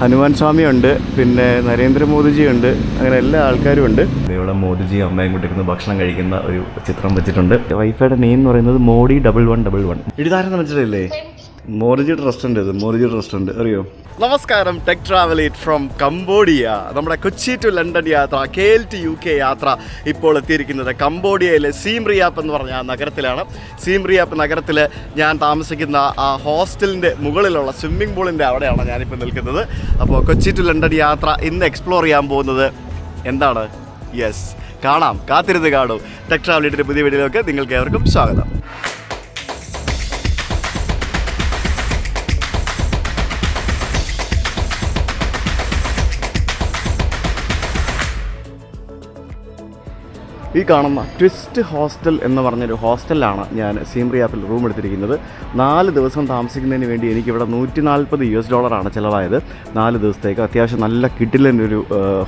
ഹനുമാൻ സ്വാമിയുണ്ട് പിന്നെ നരേന്ദ്രമോദിജിയുണ്ട് അങ്ങനെ എല്ലാ ആൾക്കാരും ഉണ്ട്. ഇവിടെ മോദിജി അമ്മയും കൂട്ടി ഇരുന്ന് ഭക്ഷണം കഴിക്കുന്ന ഒരു ചിത്രം വെച്ചിട്ടുണ്ട്. വൈഫൈയുടെ നെയിം എന്ന് പറയുന്നത് Modi double one double one എഴുതാരെന്ന് മനസ്സിലായില്ലേ? മോദിജിയുടെ റെസ്റ്റോറന്റ് ഇത് മോറിജിഡ് റെസ്റ്റോറന്റ് അറിയോ? നമസ്കാരം tech travel eat from Cambodia നമ്മുടെ കൊച്ചി ടു ലണ്ടൻ യാത്ര K L T U K യാത്ര ഇപ്പോൾ എത്തിയിരിക്കുന്നത് കംബോഡിയയിലെ സീം റിയാപ്പ് എന്ന് പറഞ്ഞ നഗരത്തിലാണ്. സീം റിയാപ്പ് നഗരത്തിൽ ഞാൻ താമസിക്കുന്ന ആ ഹോസ്റ്റലിന്റെ മുകളിലുള്ള സ്വിമ്മിംഗ് പൂളിന്റെ അവിടെയാണ് ഞാനിപ്പോൾ നിൽക്കുന്നത്. അപ്പോൾ കൊച്ചി ടു ലണ്ടൻ യാത്ര ഇന്ന് എക്സ്പ്ലോർ ചെയ്യാൻ പോകുന്നത് എന്താണ്? യെസ് കാണാം കാത്തിരുന്ന് കാണും. ടെക് ട്രാവൽ ഇറ്റിന്റെ പുതിയ വീഡിയോയിലേക്ക് നിങ്ങൾക്ക് ഏവർക്കും സ്വാഗതം. ഈ കാണുന്ന ട്വിസ്റ്റ് ഹോസ്റ്റൽ എന്ന് പറഞ്ഞൊരു ഹോസ്റ്റലിലാണ് ഞാൻ സീംറി ആപ്പിൽ റൂം എടുത്തിരിക്കുന്നത്. നാല് ദിവസം താമസിക്കുന്നതിന് വേണ്ടി എനിക്കിവിടെ നൂറ്റി നാൽപ്പത് യു എസ് ഡോളറാണ് ചിലവായത്. നാല് ദിവസത്തേക്ക് അത്യാവശ്യം നല്ല കിഡിലൊരു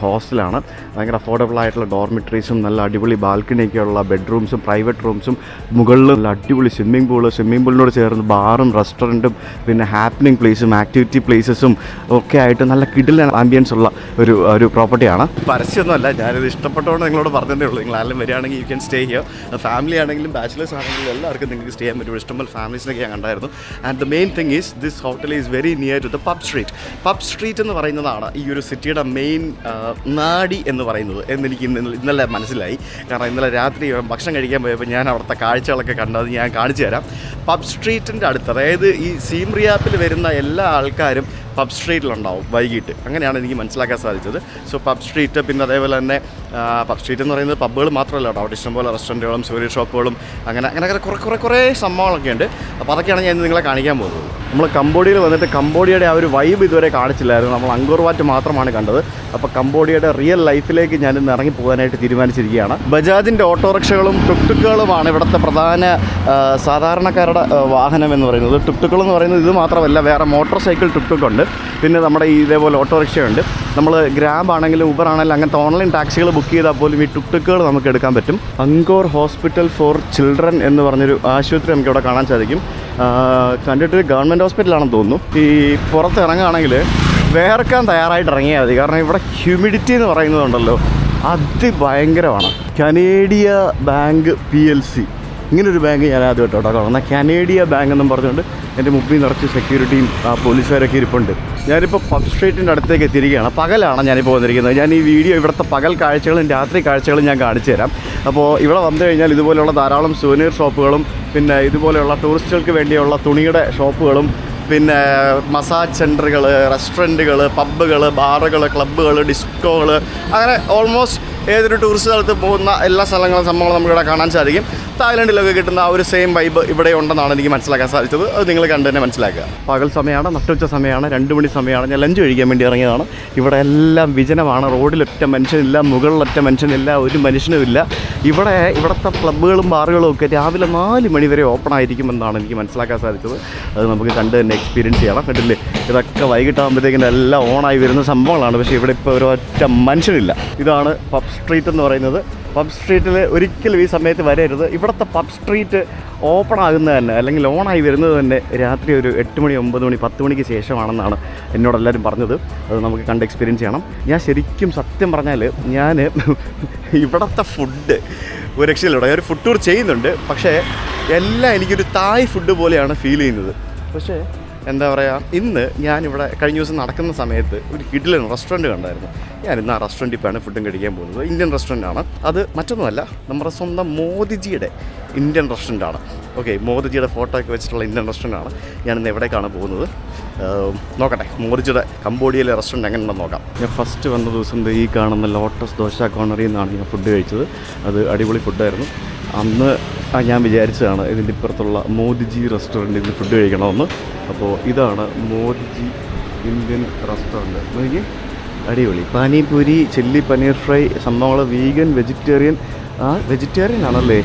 ഹോസ്റ്റലാണ്. ഭയങ്കര അഫോർഡബിൾ ആയിട്ടുള്ള ഡോർമിറ്ററീസും നല്ല അടിപൊളി ബാൽക്കണിയൊക്കെയുള്ള ബെഡ്റൂംസും പ്രൈവറ്റ് റൂംസും മുകളിൽ നല്ല അടിപൊളി സ്വിമ്മിംഗ് പൂൾ സ്വിമ്മിംഗ് പൂളിനോട് ചേർന്ന് ബാറും റെസ്റ്റോറന്റും പിന്നെ ഹാപ്പനിങ് പ്ലേസും ആക്ടിവിറ്റി പ്ലേസസും ഒക്കെ ആയിട്ട് നല്ല കിഡിലൻ ആംബിയൻസ് ഉള്ള ഒരു ഒരു പ്രോപ്പർട്ടിയാണ് പരസ്യമൊന്നുമല്ല ഞാനിത് ഇഷ്ടപ്പെട്ടതുകൊണ്ട് നിങ്ങളോട് പറഞ്ഞതേ ഉള്ളൂ. നിങ്ങൾ ആരെങ്കിലും വരികയാണെങ്കിൽ you can stay here family ആണെങ്കിലും ബാച്ചിലേഴ്സ് ആണെങ്കിലും എല്ലാവർക്കും നിങ്ങൾക്ക് സ്റ്റേ ചെയ്യാൻ പറ്റും. ഇഷ്ടംപോലെ ഫാമിലീസിനൊക്കെ ഞാൻ കണ്ടായിരുന്നു. And the main thing is this hotel is very near to the pub street pub street എന്ന് പറയുന്നതാണ് ഈ ഒരു സിറ്റിയുടെ മെയിൻ നാടി എന്ന് പറയുന്നത്. എന്നെനിക്ക് ഇന്ന് ഇന്നലെ മനസ്സിലായി. കാരണം ഇന്നലെ രാത്രി ഭക്ഷണം കഴിക്കാൻ പോയപ്പോൾ ഞാൻ അവിടുത്തെ കാഴ്ചകളൊക്കെ കണ്ടത് ഞാൻ കാണിച്ചു തരാം. പബ് സ്ട്രീറ്റിന്റെ അടുത്ത് അതായത് ഈ സീംറിയാപ്പിൽ വരുന്ന എല്ലാ ആൾക്കാരും പബ് സ്ട്രീറ്റിലുണ്ടാവും വൈകിട്ട്. അങ്ങനെയാണ് എനിക്ക് മനസ്സിലാക്കാൻ സാധിച്ചത്. സോ പബ് സ്ട്രീറ്റ് പിന്നെ അതേപോലെ തന്നെ പബ് സ്ട്രീറ്റ് എന്ന് പറയുന്നത് പബ്ബുകൾ മാത്രമല്ല കേട്ടോ. അവിടെ ഇഷ്ടംപോലെ റെസ്റ്റോറന്റുകളും സൂര്യ ഷോപ്പുകളും അങ്ങനെ അങ്ങനെ അങ്ങനെ കുറേ കുറേ കുറേ സംഭവങ്ങളൊക്കെ ഉണ്ട്. അപ്പോൾ അതൊക്കെയാണ് ഞാൻ നിങ്ങളെ കാണിക്കാൻ പോകുന്നത്. നമ്മൾ കംബോഡിയയിൽ വന്നിട്ട് കംബോഡിയയുടെ ആ ഒരു വൈബ് ഇതുവരെ കാണിച്ചില്ലായിരുന്നു. നമ്മൾ അങ്കോർ വാറ്റ് മാത്രമാണ് കണ്ടത്. അപ്പോൾ കംബോഡിയയുടെ റിയൽ ലൈഫിലേക്ക് ഞാൻ ഇന്ന് ഇറങ്ങി പോകാനായിട്ട് തീരുമാനിച്ചിരിക്കുകയാണ്. ബജാജിന്റെ ഓട്ടോറിക്ഷകളും ടുക്ടുക്കുകളുമാണ് ഇവിടുത്തെ പ്രധാന സാധാരണക്കാരുടെ വാഹനം എന്ന് പറയുന്നത്. ടുക്ടുക്കുകൾ എന്ന് പറയുന്നത് ഇത് മാത്രമല്ല വേറെ മോട്ടോർ സൈക്കിൾ ടുക്ടുക്കുണ്ട് പിന്നെ നമ്മുടെ ഇതേപോലെ ഓട്ടോറിക്ഷയുണ്ട്. നമ്മൾ ഗ്രാബ് ആണെങ്കിലും ഉബർ ആണെങ്കിലും അങ്ങനത്തെ ഓൺലൈൻ ടാക്സികൾ ബുക്ക് ചെയ്താൽ പോലും ഈ ടുക്ടുക്കുകൾ നമുക്ക് എടുക്കാൻ പറ്റും. അങ്കോർ ഹോസ്പിറ്റൽ ഫോർ ചിൽഡ്രൻ എന്ന് പറഞ്ഞൊരു ആശുപത്രി നമുക്ക് ഇവിടെ കാണാൻ സാധിക്കും. കണ്ടിട്ട് ഗവൺമെന്റ് ഹോസ്പിറ്റലാണെന്ന് തോന്നുന്നു. ഈ പുറത്ത് ഇറങ്ങുകയാണെങ്കിൽ വേർക്കാൻ തയ്യാറായിട്ട് ഇറങ്ങിയാൽ മതി. കാരണം ഇവിടെ ഹ്യൂമിഡിറ്റി എന്ന് പറയുന്നതുണ്ടല്ലോ അതിഭയങ്കരമാണ്. Canadia bank P L C. ഇങ്ങനൊരു ബാങ്ക് ഞാൻ ആദ്യമായിട്ട് കേട്ടോ കാണുന്നത്. കനേഡിയ ബാങ്ക് എന്നും പറഞ്ഞുകൊണ്ട് എന്റെ മുമ്പിൽ നിറച്ച് സെക്യൂരിറ്റിയും ആ, പോലീസുകാരൊക്കെ ഇരിപ്പുണ്ട്. ഞാനിപ്പോൾ പബ് സ്ട്രീറ്റിന്റെ അടുത്തേക്ക് എത്തിയിരിക്കുകയാണ്. പകലാണ് ഞാനിപ്പോൾ വന്നിരിക്കുന്നത്. ഞാൻ ഈ വീഡിയോ ഇവിടുത്തെ പകൽ കാഴ്ചകളും രാത്രി കാഴ്ചകളും ഞാൻ കാണിച്ചു തരാം. അപ്പോൾ ഇവിടെ വന്നു കഴിഞ്ഞാൽ ഇതുപോലെയുള്ള ധാരാളം സുവനീർ ഷോപ്പുകളും പിന്നെ ഇതുപോലെയുള്ള ടൂറിസ്റ്റുകൾക്ക് വേണ്ടിയുള്ള തുണിയുടെ ഷോപ്പുകളും പിന്നെ മസാജ് സെന്ററുകൾ റെസ്റ്റോറന്റുകൾ പബ്ബുകൾ ബാറുകൾ ക്ലബ്ബുകൾ ഡിസ്കോകൾ അങ്ങനെ ഓൾമോസ്റ്റ് ഏതൊരു ടൂറിസ്റ്റ് സ്ഥലത്ത് പോകുന്ന എല്ലാ സ്ഥലങ്ങളും സംഭവങ്ങളും നമുക്കിവിടെ കാണാൻ സാധിക്കും. തായ്ലൻഡിലൊക്കെ കിട്ടുന്ന ആ ഒരു സെയിം വൈബ് ഇവിടെ ഉണ്ടെന്നാണ് എനിക്ക് മനസ്സിലാക്കാൻ സാധിച്ചത്. അത് നിങ്ങൾ കണ്ടു തന്നെ മനസ്സിലാക്കുക. പകൽ സമയമാണ് നട്ടുച്ച സമയമാണ് രണ്ട് മണി സമയമാണ്. ഞാൻ ലഞ്ച് കഴിക്കാൻ വേണ്ടി ഇറങ്ങിയതാണ്. ഇവിടെ എല്ലാം വിജനമാണ്. റോഡിലൊറ്റ മനുഷ്യനില്ല മുകളിലൊറ്റ മനുഷ്യനില്ല ഒരു മനുഷ്യനും ഇല്ല. ഇവിടെ ഇവിടുത്തെ ക്ലബ്ബുകളും ബാറുകളും ഒക്കെ രാവിലെ നാല് മണി വരെ ഓപ്പൺ ആയിരിക്കുമെന്നാണ് എനിക്ക് മനസ്സിലാക്കാൻ സാധിച്ചത്. അത് നമുക്ക് കണ്ട് തന്നെ എക്സ്പീരിയൻസ് ചെയ്യണം. കണ്ടില്ലേ? ഇതൊക്കെ വൈകിട്ടാകുമ്പോഴത്തേക്കും എല്ലാം ഓണായി വരുന്ന സംഭവങ്ങളാണ്. പക്ഷേ ഇവിടെ ഇപ്പോൾ ഒരൊറ്റ മനുഷ്യനില്ല. ഇതാണ് പബ് സ്ട്രീറ്റ് എന്ന് പറയുന്നത്. പബ് സ്ട്രീറ്റിൽ ഒരിക്കലും ഈ സമയത്ത് വരരുത്. ഇവിടുത്തെ പബ് സ്ട്രീറ്റ് ഓപ്പൺ ആകുന്നത് തന്നെ അല്ലെങ്കിൽ ഓണായി വരുന്നത് തന്നെ രാത്രി ഒരു എട്ട് മണി ഒമ്പത് മണി പത്ത് മണിക്ക് ശേഷമാണെന്നാണ് എന്നോട് എല്ലാവരും പറഞ്ഞത്. അത് നമുക്ക് കണ്ട് എക്സ്പീരിയൻസ് ചെയ്യണം. ഞാൻ ശരിക്കും സത്യം പറഞ്ഞാൽ ഞാൻ ഇവിടുത്തെ ഫുഡ് ഒരു രക്ഷയിലൂടെ ഞാൻ ഒരു ഫുഡ് ടൂർ ചെയ്യുന്നുണ്ട്. പക്ഷേ എല്ലാം എനിക്കൊരു തായ് ഫുഡ് പോലെയാണ് ഫീൽ ചെയ്യുന്നത്. പക്ഷേ എന്താ പറയുക ഇന്ന് ഞാനിവിടെ കഴിഞ്ഞ ദിവസം നടക്കുന്ന സമയത്ത് ഒരു കിഡിലൻ റെസ്റ്റോറന്റ് കണ്ടായിരുന്നു. ഞാൻ ഇന്ന് ആ റെസ്റ്റോറന്റിൽ പോയാണ് ഫുഡും കഴിക്കാൻ പോകുന്നത്. ഇന്ത്യൻ റെസ്റ്റോറന്റ് ആണ്. അത് മറ്റൊന്നുമല്ല നമ്മുടെ സ്വന്തം മോദിജിയുടെ ഇന്ത്യൻ റെസ്റ്റോറന്റ് ആണ്. ഓക്കെ മോദിജിയുടെ ഫോട്ടോ ഒക്കെ വെച്ചിട്ടുള്ള ഇന്ത്യൻ റെസ്റ്റോറന്റ് ആണ്. ഞാൻ ഞാനിന്ന് എവിടേക്കാണ് പോകുന്നത്? നോക്കട്ടെ മോദിജിയുടെ കംബോഡിയയിലെ റെസ്റ്റോറന്റ് എങ്ങനെയുണ്ടെന്ന് നോക്കാം. ഞാൻ ഫസ്റ്റ് വന്ന ദിവസം ഈ കാണുന്ന ലോട്ടസ് ദോശ കോണറിൽ നിന്നാണ് ഞാൻ ഫുഡ് കഴിച്ചത്. അത് അടിപൊളി ഫുഡായിരുന്നു അന്ന് ഞാൻ വിചാരിച്ചതാണ് ഇതിന്റെ ഇപ്പുറത്തുള്ള മോദിജി റെസ്റ്റോറന്റിൽ നിന്ന് ഫുഡ് കഴിക്കണമെന്ന്. അപ്പോൾ ഇതാണ് മോദിജി ഇന്ത്യൻ റെസ്റ്റോറന്റ്. നോക്കി അടിപൊളി. പാനിപൂരി ചില്ലി പനീർ ഫ്രൈ സംഭവങ്ങൾ വീഗൻ വെജിറ്റേറിയൻ ആ വെജിറ്റേറിയൻ ആണല്ലേ?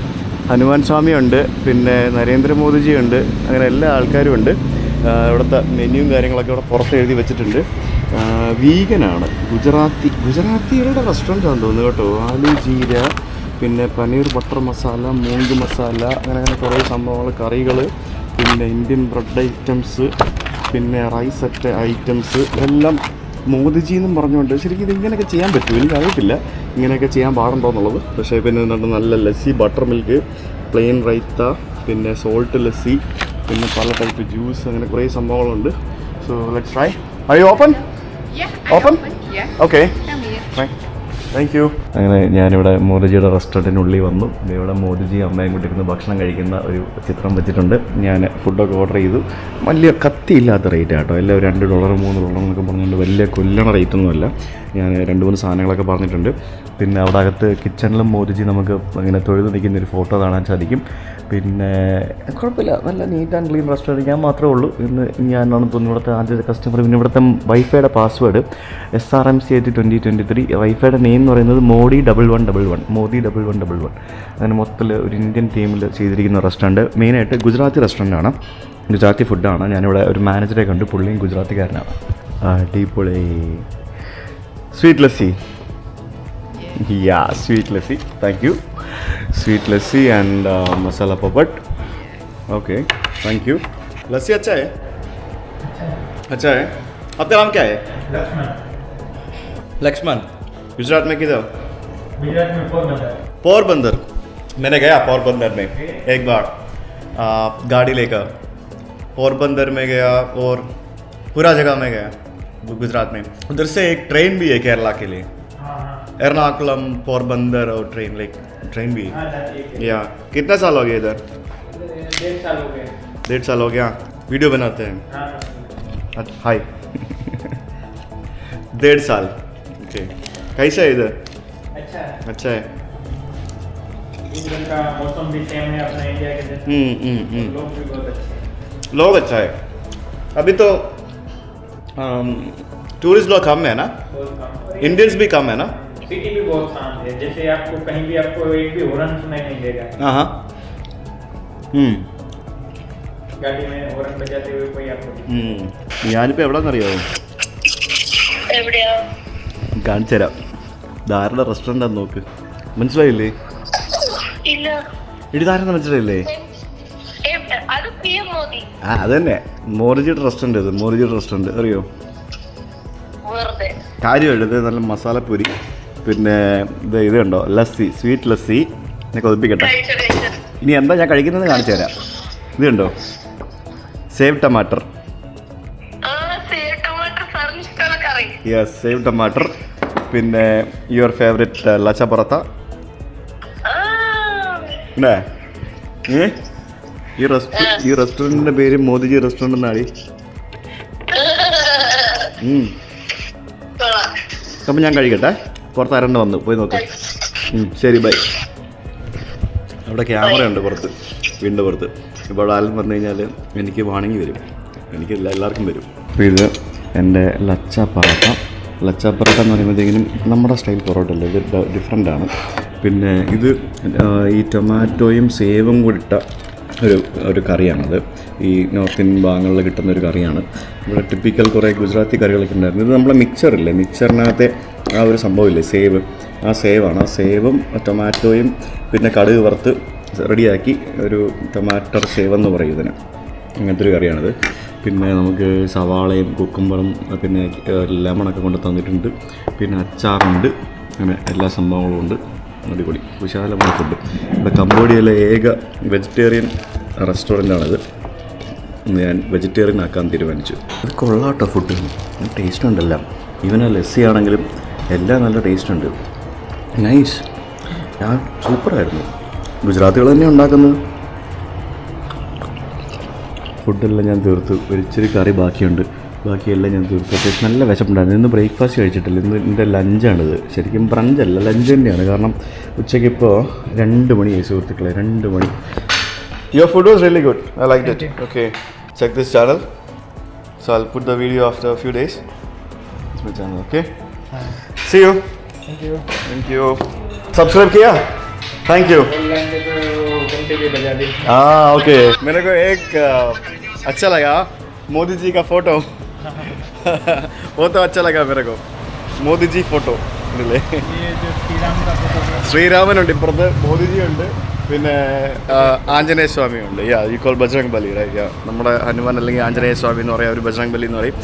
ഹനുമാൻ സ്വാമി ഉണ്ട് പിന്നെ നരേന്ദ്രമോദിജി ഉണ്ട് അങ്ങനെ എല്ലാ ആൾക്കാരും ഉണ്ട്. ഇവിടുത്തെ മെനുവും കാര്യങ്ങളൊക്കെ ഇവിടെ പുറത്ത് എഴുതി വെച്ചിട്ടുണ്ട്. വീഗനാണ് ഗുജറാത്തി ഗുജറാത്തികളുടെ റെസ്റ്റോറന്റ് ആണെന്ന് തോന്നുന്നു കേട്ടോ. ആലു ജീര പിന്നെ പനീർ ബട്ടർ മസാല മൂങ്ക് മസാല അങ്ങനെ അങ്ങനെ കുറേ സംഭവങ്ങൾ കറികൾ. പിന്നെ ഇന്ത്യൻ ബ്രെഡ് ഐറ്റംസ് പിന്നെ റൈസ് സെറ്റ് ഐറ്റംസ് എല്ലാം മോദിജി എന്നും പറഞ്ഞുകൊണ്ട് ശരിക്കും ഇത് ഇങ്ങനെയൊക്കെ ചെയ്യാൻ പറ്റുമോ? എനിക്ക് അറിയത്തില്ല ഇങ്ങനെയൊക്കെ ചെയ്യാൻ പാടുണ്ടോ എന്നുള്ളത്. പക്ഷേ പിന്നെ എന്നിട്ട് നല്ല lassi butter milk plain raita പിന്നെ സോൾട്ട് ലസ്സി പിന്നെ പല ടൈപ്പ് ജ്യൂസ് അങ്ങനെ കുറേ സംഭവങ്ങളുണ്ട്. So let's try I open open. Okay. Thank you അങ്ങനെ ഞാനിവിടെ മോദിജിയുടെ റെസ്റ്റോറന്റിനുള്ളിൽ വന്നു. ഇവിടെ മോദിജി അമ്മയും കുട്ടിക്കുന്ന ഭക്ഷണം കഴിക്കുന്ന ഒരു ചിത്രം വെച്ചിട്ടുണ്ട്. ഞാൻ ഫുഡൊക്കെ ഓർഡർ ചെയ്തു. വലിയ കത്തിയില്ലാത്ത റേറ്റ് ആട്ടോ. എല്ലാം ഒരു രണ്ട് ഡോളർ മൂന്ന് ഡോളർ എന്നൊക്കെ പറഞ്ഞുകൊണ്ട് വലിയ കൊല്ലണ റേറ്റ് ഒന്നുമല്ല ഞാൻ രണ്ട് മൂന്ന് സാധനങ്ങളൊക്കെ പറഞ്ഞിട്ടുണ്ട്. പിന്നെ അവിടെ അകത്ത് കിച്ചണിലും മോദിജി നമുക്ക് ഇങ്ങനെ തൊഴുത് നിൽക്കുന്ന ഒരു ഫോട്ടോ കാണാൻ സാധിക്കും. പിന്നെ കുഴപ്പമില്ല. നല്ല നീറ്റ് ആൻഡ് ക്ലീൻ റെസ്റ്റോറന്റ് ഞാൻ മാത്രമേ ഉള്ളൂ. ഇന്ന് ഞാനാണ് തോന്നുന്നു ഇവിടുത്തെ ആദ്യത്തെ കസ്റ്റമർ പിന്നെ ഇവിടുത്തെ വൈഫൈയുടെ password S R M C eight twenty twenty three വൈഫൈയുടെ name എന്ന് പറയുന്നത് Modi double one double one Modi double one double one അങ്ങനെ മൊത്തത്തിൽ ഒരു ഇന്ത്യൻ ടീമിൽ ചെയ്തിരിക്കുന്ന റെസ്റ്റോറന്റ് മെയിനായിട്ട് ഗുജറാത്തി റെസ്റ്റോറന്റ് ആണ്. ഗുജറാത്തി ഫുഡാണ് ഞാനിവിടെ ഒരു മാനേജറെ കണ്ടു. പുള്ളിയും ഗുജറാത്തിക്കാരനാണ് അടിപൊളി. Sweet lassi yeah sweet lassi thank you sweet lassi and masala papad okay thank you lassi अच्छा है अच्छा है आपका नाम क्या है लक्ष्मण गुजरात में किधर गुजरात में पोरबंदर मैंने गया पोरबंदर में एक बार आ, गाड़ी लेकर पोरबंदर में गया और पूरा जगह में गया गुजरात में उधर से एक ट्रेन भी है केरला के लिए एर्नाकुलम पोरबंदर और ट्रेन लाइक ट्रेन भी। है हाँ या कितना साल हो गया इधर? डेढ़ साल हो गए। डेढ़ साल हो गया। वीडियो बनाते हैं। हाँ हाय। डेढ़ साल। ओके। कैसा है इधर? अच्छा। है अच्छा है। का मौसम भी सेम है अपना इंडिया के हम्म हम्म हम्म। लोग भी बहुत अच्छे लोग अच्छा है। अभी तो टूरिस्ट लोग कम है ना? इंडियंस भी कम है ना? सिटी भी बहुत शांत है जैसे आपको कहीं भी आपको एक भी हॉर्न सुनाई नहीं देगा हाँ हाँ हम्म गाड़ी में हॉर्न बजाते हुए कोई आपको दिखे- ഉം. ഞാനിപ്പോൾ എവിടെയെന്നറിയാമോ എവിടെയാ കാണിച്ചു തരാം ധാരണ റെസ്റ്റോറൻ്റ് നോക്ക് മനസ്സിലായില്ലേ ഇല്ല ഇടി ധാരണ മനസ്സിലായില്ലേ എവിടെ? അത് പി എം മോദി ആ അതന്നെ മോറിജിയുടെ റെസ്റ്റോറൻറ്റ് ഇത് മോറിജിയുടെ റെസ്റ്റോറൻറ്റ് അറിയോ വെറുതെ കാര്യമായിട്ട് ഇത് നല്ല മസാലപ്പൊരി പിന്നെ ഇത് ഇത് കണ്ടോ? ലസ്സി സ്വീറ്റ് ലസ്സി. എന്നൊക്കെ കൊതിപ്പിക്കട്ടെ. കഴിച്ചു ഇനി എന്താ ഞാൻ കഴിക്കുന്നത് കാണിച്ചു തരാം. ഇത് കണ്ടോ? സേവ് ടമാറ്റർ. യെസ് സേവ് ടമാറ്റർ. പിന്നെ യുവർ ഫേവറേറ്റ് ലച്ച പൊറത്ത ഏ? ഈ റെസ്റ്റോ ഈ റെസ്റ്റോറന്റിന്റെ പേര് മോദിജി റെസ്റ്റോറന്റ് എന്നാടി. അപ്പം ഞാൻ കഴിക്കട്ടെ. പുറത്ത് അരണ്ട് വന്നു. പോയി നോക്ക്. ശരി ബൈ അവിടെ ക്യാമറ ഉണ്ട് പുറത്ത്. വീണ്ടും പുറത്ത്. ഇപ്പോൾ ആരും വന്നു കഴിഞ്ഞാൽ എനിക്ക് വാണിങ്ങി വരും. എനിക്ക് എല്ലാവർക്കും വരും. അപ്പോൾ ഇത് എന്റെ ലച്ച പൊറോട്ട ലച്ച പൊറോട്ട എന്ന് പറയുമ്പോഴത്തേക്കിനും നമ്മുടെ സ്റ്റൈൽ പൊറോട്ട അല്ല ഇത് ഡിഫറെന്റ് ആണ്. പിന്നെ ഇത് ഈ ടൊമാറ്റോയും സേവും കൂടി ഇട്ട ഒരു ഒരു കറിയാണത്. ഈ നോർത്ത് ഇന്ത്യൻ ഭാഗങ്ങളിൽ കിട്ടുന്ന ഒരു കറിയാണ്. ഇവിടെ ടിപ്പിക്കൽ കുറേ ഗുജറാത്തി കറികളൊക്കെ ഉണ്ടായിരുന്നു. ഇത് നമ്മളെ മിക്സറില്ലേ മിക്സറിനകത്തെ ആ ഒരു സംഭവമില്ലേ? സേവ് ആ സേവാണ് ആ സേവും ടൊമാറ്റോയും പിന്നെ കടുക് വറുത്ത് റെഡിയാക്കി ഒരു ടൊമാറ്റർ സേവ് എന്ന് പറയും ഇതിന്. അങ്ങനത്തെ ഒരു കറിയാണിത്. പിന്നെ നമുക്ക് സവാളയും കുക്കുംബറും പിന്നെ ലെമണൊക്കെ കൊണ്ട് തന്നിട്ടുണ്ട്. പിന്നെ അച്ചാറുണ്ട്. അങ്ങനെ എല്ലാ സംഭവങ്ങളും ഉണ്ട്. അടിപൊളി. വിശാലമായ ഫുഡ് ഇവിടെ കംബോഡിയയിലെ ഏക വെജിറ്റേറിയൻ റെസ്റ്റോറന്റാണത് ഞാൻ വെജിറ്റേറിയൻ ആക്കാൻ തീരുമാനിച്ചു. അത് കൊള്ളാട്ടോ ഫുഡ് ടേസ്റ്റ് ഉണ്ടല്ല. ആ ലസ്സി ആണെങ്കിലും എല്ലാം നല്ല ടേസ്റ്റ് ഉണ്ട്. നൈസ് ഞാൻ സൂപ്പറായിരുന്നു. ഗുജറാത്തികൾ തന്നെ ഉണ്ടാക്കുന്നത്. ഫുഡെല്ലാം ഞാൻ തീർത്തു. ഒരിച്ചിരി കറി ബാക്കിയുണ്ട്. ബാക്കിയെല്ലാം ഞാൻ തീർത്തു അത്യാവശ്യം നല്ല വിശപ്പുണ്ടായിരുന്നു ഇന്ന് ബ്രേക്ക്ഫാസ്റ്റ് കഴിച്ചിട്ടില്ല ഇന്ന് എൻ്റെ ലഞ്ചാണിത് ശരിക്കും ബ്രഞ്ചല്ല ലഞ്ച് തന്നെയാണ് കാരണം ഉച്ചയ്ക്ക് ഇപ്പോൾ രണ്ട് മണിയായി സുഹൃത്തുക്കളെ രണ്ട് മണി your food was really good I like it okay check this channel so I put the video after few days my channel okay see you thank you thank you subscribe किया thank you online पे तो घंटे भी बजा दी हाँ okay मेरे को एक अ, अच्छा लगा मोदी जी का फोटो वो तो अच्छा लगा मेरे को മോദി ജി ഫോട്ടോ ഇതില്ലേ ये जो श्री राम का फोटो ശ്രീരാമനുണ്ട് ഇപ്പുറത്ത് മോദിജി ഉണ്ട് പിന്നെ ആ, ആഞ്ജനേയ സ്വാമി ഉണ്ട് യാ ഈ കോൾ ബജ്രംഗ് ബലി യാ നമ്മുടെ ഹനുമാൻ അല്ലെങ്കിൽ ആഞ്ജനേയ സ്വാമി എന്ന് പറയാം ഒരു ബജ്രംഗ് ബലി എന്ന് പറയും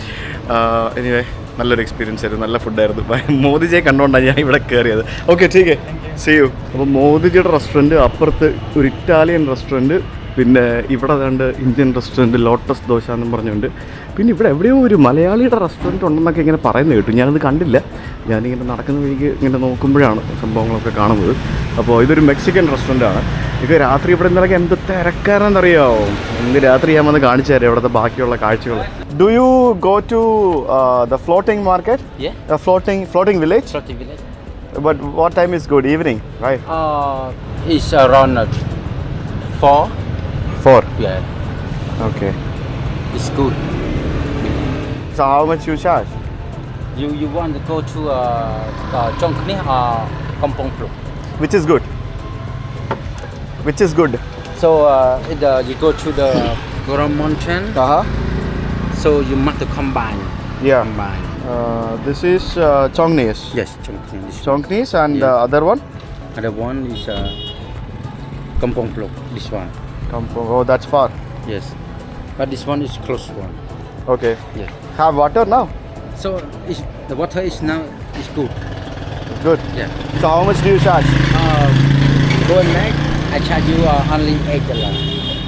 എനിവേ നല്ലൊരു എക്സ്പീരിയൻസ് ആയിരുന്നു നല്ല ഫുഡായിരുന്നു മോദിജിയെ കണ്ടുകൊണ്ടാണ് ഞാൻ ഇവിടെ കയറിയത് ഓക്കെ ടീക്ക് സി യു അപ്പോൾ മോദിജിയുടെ റെസ്റ്റോറൻറ്റ് അപ്പുറത്ത് ഒരു ഇറ്റാലിയൻ റെസ്റ്റോറൻറ്റ് പിന്നെ ഇവിടെ ഏതാണ്ട് ഇന്ത്യൻ റെസ്റ്റോറന്റ് ലോട്ടസ് ദോശ എന്നും പറഞ്ഞുകൊണ്ട്. പിന്നെ ഇവിടെ എവിടെയോ ഒരു മലയാളിയുടെ റെസ്റ്റോറന്റ് ഉണ്ടെന്നൊക്കെ ഇങ്ങനെ പറയുന്നത് കേട്ടു. ഞാനത് കണ്ടില്ല. ഞാനിങ്ങനെ നടക്കുന്ന വഴിക്ക് ഇങ്ങനെ നോക്കുമ്പോഴാണ് സംഭവങ്ങളൊക്കെ കാണുന്നത്. അപ്പോൾ ഇതൊരു മെക്സിക്കൻ റെസ്റ്റോറന്റ് ആണ്. ഇത് രാത്രി ഇവിടെ നിന്നൊക്കെ എന്ത് തിരക്കാരെന്നറിയാമോ ഇന്ന് രാത്രി ഞാൻ വന്ന് കാണിച്ചു തരാം ഇവിടുത്തെ ബാക്കിയുള്ള കാഴ്ചകൾ do you go to the floating market. Floating floating village. But what time is good evening right Uh, it's around uh, Four? Yeah. Okay. It's good. So how much you charge? You you want to go to uh, uh Chongkni or Kampong Plu? Which is good? Which is good? So uh, it, uh, you go to the Goron Mountain. Uh-huh. So you must combine. Yeah. Combine. Uh, this is uh, Chongnis. Yes, Chongnis. Chongnis and yes. other one? Other one is uh, Kampong Plok, this one. Kampong. oh that's far Yes, but this one is close one. okay Yeah. have water now So it's, the water is now is good. good Yeah. so how much do you charge Uh, go and make. I charge you uh, only eight dollar.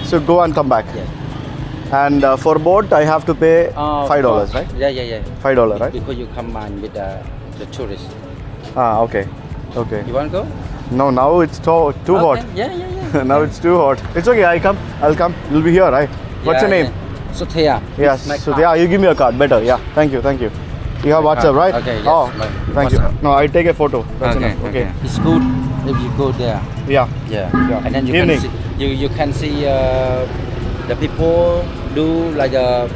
so go and come back Yeah. and uh, for boat i have to pay Uh, five dollars right Yeah, yeah, yeah. five dollar right Because you come combine with uh, the tourists. ah okay okay You want to go? no now it's too, too Okay. hot Yeah, yeah, yeah. now it's too hot it's okay i come i'll come you'll be here right what's your name yeah. Sothea. Yes. It's my So car. yeah, you give me a card. Better. Yeah. Thank you. Thank you. You have WhatsApp, right? Okay, yes, Oh, thank you. No, I take a photo. That's okay, enough. Okay. It's good if you go there. Yeah. Yeah. Yeah. And then you Evening. can see you, you can see uh, the people do like a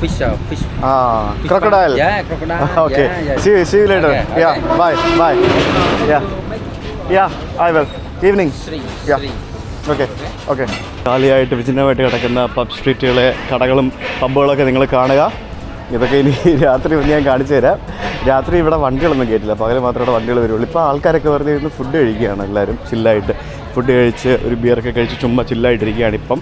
fish uh, fish. Ah, fish crocodile. farm. Yeah, crocodile. okay. Yeah, yeah. See you. See you later. Okay, Yeah. Bye. Bye. Yeah. Yeah. I will. Three. Okay okay കാലിയായിട്ട് വിചിന്നമായിട്ട് കിടക്കുന്ന pub സ്ട്രീറ്റുകളെ കടകളും പബ്ബുകളൊക്കെ നിങ്ങൾ കാണുക. ഇതൊക്കെ ഇനി രാത്രി ഞാൻ കാണിച്ചു തരാം. രാത്രി ഇവിടെ വണ്ടികളൊന്നും കയറ്റില്ല പകൽ മാത്രമേ ഇവിടെ വണ്ടികൾ വരുള്ളൂ. ഇപ്പോൾ ആൾക്കാരൊക്കെ വെറുതെ ഇരുന്ന് ഫുഡ് കഴിക്കുകയാണ് എല്ലാവരും. ചില്ലായിട്ട്. ഫുഡ് കഴിച്ച് ഒരു ബിയറൊക്കെ കഴിച്ച് ചുമ്മാ ചില്ലായിട്ടിരിക്കുകയാണ് ഇപ്പം.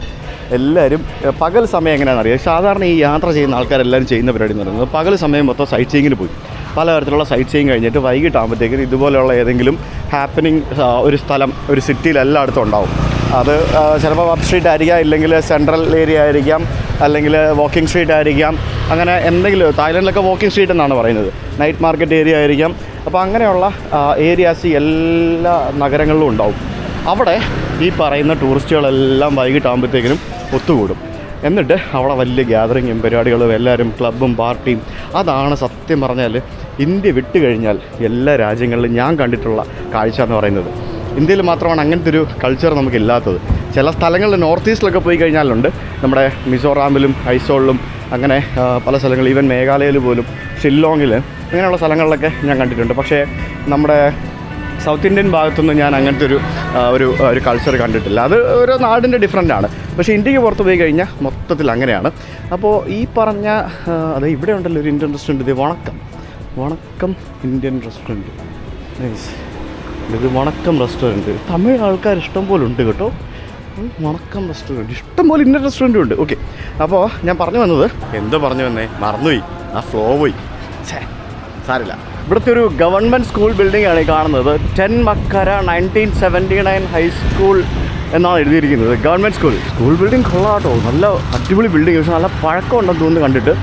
എല്ലാവരും പകൽ സമയം എങ്ങനെയാണെന്ന് അറിയാം സാധാരണ ഈ യാത്ര ചെയ്യുന്ന ആൾക്കാരെല്ലാവരും ചെയ്യുന്ന പരിപാടി എന്ന് പറയുന്നത് പകൽ സമയം മൊത്തം സൈറ്റ് സീയിങ്ങിന് പോയി. പലതരത്തിലുള്ള സൈറ്റ് സീയിങ് കഴിഞ്ഞിട്ട് വൈകിട്ടാകുമ്പോഴത്തേക്കും ഇതുപോലെയുള്ള ഏതെങ്കിലും ഹാപ്പനിങ് ഒരു സ്ഥലം ഒരു സിറ്റിയിൽ എല്ലായിടത്തും ഉണ്ടാവും. അത് ചിലപ്പോൾ പബ് സ്ട്രീറ്റ് ആയിരിക്കാം ഇല്ലെങ്കിൽ സെൻട്രൽ ഏരിയ ആയിരിക്കാം അല്ലെങ്കിൽ വാക്കിംഗ് സ്ട്രീറ്റ് ആയിരിക്കാം. അങ്ങനെ എന്തെങ്കിലും തായ്ലൻഡിലൊക്കെ വാക്കിംഗ് സ്ട്രീറ്റ് എന്നാണ് പറയുന്നത്. നൈറ്റ് മാർക്കറ്റ് ഏരിയ ആയിരിക്കാം. അപ്പോൾ അങ്ങനെയുള്ള ഏരിയാസ് എല്ലാ നഗരങ്ങളിലും ഉണ്ടാവും. അവിടെ ഈ പറയുന്ന ടൂറിസ്റ്റുകളെല്ലാം വൈകിട്ടാകുമ്പോഴത്തേക്കിനും ഒത്തുകൂടും. എന്നിട്ട് അവിടെ വലിയ ഗ്യാതറിങ്ങും പരിപാടികളും എല്ലാവരും ക്ലബ്ബും പാർട്ടിയും അതാണ് സത്യം പറഞ്ഞാൽ ഇന്ത്യ വിട്ട് കഴിഞ്ഞാൽ എല്ലാ രാജ്യങ്ങളിലും ഞാൻ കണ്ടിട്ടുള്ള കാഴ്ച എന്ന് പറയുന്നത്. ഇന്ത്യയിൽ മാത്രമാണ് അങ്ങനത്തെ ഒരു കൾച്ചർ നമുക്കില്ലാത്തത്. ചില സ്ഥലങ്ങളിൽ നോർത്ത് ഈസ്റ്റിലൊക്കെ പോയി കഴിഞ്ഞാലുണ്ട്. നമ്മുടെ മിസോറാമിലും ഐസോളിലും അങ്ങനെ പല സ്ഥലങ്ങളിൽ ഈവൻ മേഘാലയയിൽ പോലും ഷില്ലോങ്ങിൽ അങ്ങനെയുള്ള സ്ഥലങ്ങളിലൊക്കെ ഞാൻ കണ്ടിട്ടുണ്ട്. പക്ഷേ നമ്മുടെ സൗത്ത് ഇന്ത്യൻ ഭാഗത്തുനിന്ന് ഞാൻ അങ്ങനത്തെ ഒരു ഒരു ഒരു കൾച്ചർ കണ്ടിട്ടില്ല. അത് ഓരോ നാടിന്റെ ഡിഫറന്റ് ആണ്. പക്ഷേ ഇന്ത്യയ്ക്ക് പുറത്ത് പോയി കഴിഞ്ഞാൽ മൊത്തത്തിൽ അങ്ങനെയാണ്. അപ്പോൾ ഈ പറഞ്ഞ അത് ഇവിടെ ഉണ്ടല്ലോ ഒരു ഇന്ത്യൻ ഉണ്ട്. ഇത് വണക്കം. വണക്കം ഇന്ത്യൻ റെസ്റ്റോറന്റ്. നൈസ് ഇത് വണക്കം റെസ്റ്റോറന്റ്. തമിഴ് ആൾക്കാർ ഇഷ്ടം പോലെ ഉണ്ട് കേട്ടോ. വണക്കം റെസ്റ്റോറന്റ്. ഇഷ്ടം പോലെ ഇന്ത്യൻ റെസ്റ്റോറന്റും ഉണ്ട്. ഓക്കെ അപ്പോൾ ഞാൻ പറഞ്ഞു വന്നത് എന്തോ പറഞ്ഞു വന്നേ? മറന്നുപോയി. ആ ഫ്ലോ പോയി. സാരില്ല. ഇവിടുത്തെ ഒരു ഗവൺമെന്റ് സ്കൂൾ ബിൽഡിംഗ് ആണ് ഈ കാണുന്നത്. Ten മക്കര nineteen seventy nine high school എന്നാണ് എഴുതിയിരിക്കുന്നത്. Government school. സ്കൂൾ ബിൽഡിംഗ് കൊള്ളാട്ടോ നല്ല അടിപൊളി ബിൽഡിംഗ് പക്ഷേ നല്ല പഴക്കം ഉണ്ടെന്ന് തോന്നുന്നു കണ്ടിട്ട്.